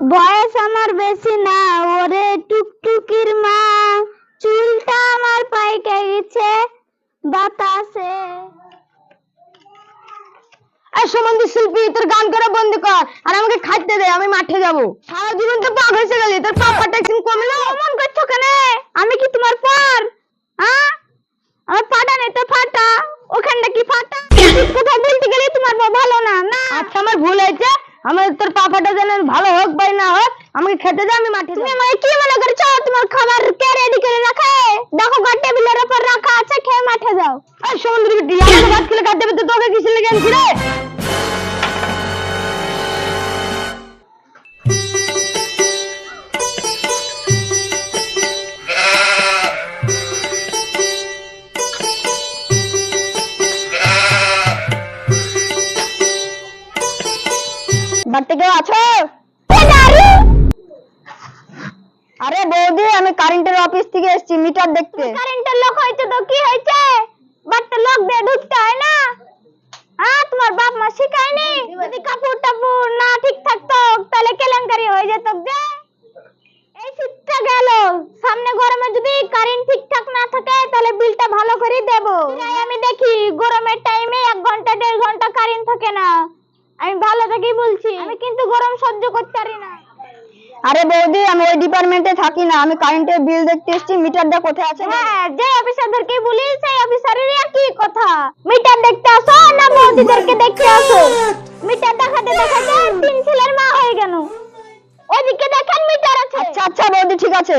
বয়স আমার বেশি না ওরে টুকটুকির মা। চুলটা আমার পাইকে গেছে বাতাসে। সম্বন্ধে শিল্পী তোর গান করা বন্ধ কর আর আমাকে খাইতে দে আমি মাঠে যাব। সারা জীবন তো পা ঘষে গেলি তোর পা ফাটা একদিন কমলো। অমন করছ কেন? আমি কি তোমার পর হ্যাঁ আমার ফাটা নেই তো ফাটা ওখানটা কি ফাটা? কোথাও বলতে গেলে তোমার ভালো না না। আচ্ছা আমার ভুল হয়েছে। আমার তোর পাপাটা যেন ভালো হোক ভাই না হোক আমাকে খেতে দে আমি মাঠে তুমি আমাকে কি মনে করছ? তোমার খাবার কে রেডি করে রাখে? দেখো ঘর টেবিলের উপর রাখা আছে খেয়ে মাঠে যাও। আর সমুদ্র বিটি আমার ভাত খেলে তো তোকে কিছু লেগে রে? বাড়িতে কেউ আছো? আরে বৌদি, আমি কারেন্টের অফিস থেকে এসেছি মিটার দেখতে। কারেন্টের লোক হয়েছে তো, কি হয়েছে? বাড়িতে লোক দিয়ে ঢুকতে হয় না? হ্যাঁ তোমার বাপ মা শিখায়নি? যদি কাপড় টাপড় না ঠিক থাকতো, তাহলে কেলেঙ্কারি হয়ে যেত যে এই শীতটা গেল। সামনে গরমে যদি কারেন্ট ঠিকঠাক না থাকে, তাহলে বিলটা ভালো করে দেব। আমি দেখি, গরমের টাইমে এক ঘণ্টা, দেড় ঘণ্টা কারেন্ট থাকে না। আমি ভালো থেকেই বলছি। আমি কিন্তু গরম সহ্য করতে পারি না। আরে বৌদি আমি ওই ডিপার্টমেন্টে থাকি না। আমি কারেন্টের বিল দেখতে এসেছি। মিটারটা কোথায় আছে? হ্যাঁ যে অফিসারদেরকে বলি সেই অফিসারেরই একই কথা। মিটার দেখতে আসো না বৌদিদেরকে দেখতে আসো। মিটার দেখাতে দেখাতে তিন ছেলের মা হয়ে গেল। ওদিকে দেখেন মিটার আছে। আচ্ছা আচ্ছা বৌদি ঠিক আছে।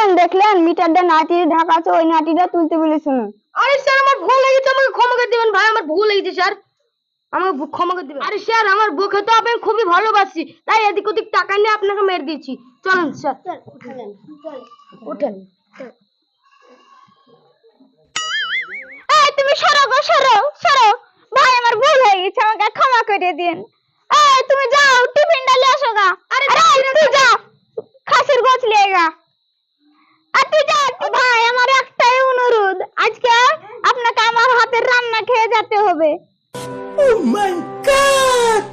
দেখলেন দেখলেন মিটারটা নাটি ঢাকা আছে ওই নাটিটা তুলতে বলে শুনুন আরে স্যার আমার ভুল হয়ে গেছে আমাকে ক্ষমা করে দিবেন ভাই আমার ভুল হয়ে গেছে স্যার। আমাকে ক্ষমা করে দিবেন। আরে স্যার আমার বউকে তো আমি খুবই ভালোবাসি তাই এদিক ওদিক টাকা নিয়ে আপনাকে মেরে দিয়েছি। চলুন স্যার। ওঠেন এই তুমি সরো গো সরো সরো। ভাই আমার ভুল হয়ে গেছে আমাকে ক্ষমা করে দিন। এই তুমি যাও টিফিন ডালে আসো গা। আরে তুই যা। রাতে রান্না খেয়ে যেতে হবে ও মাই গড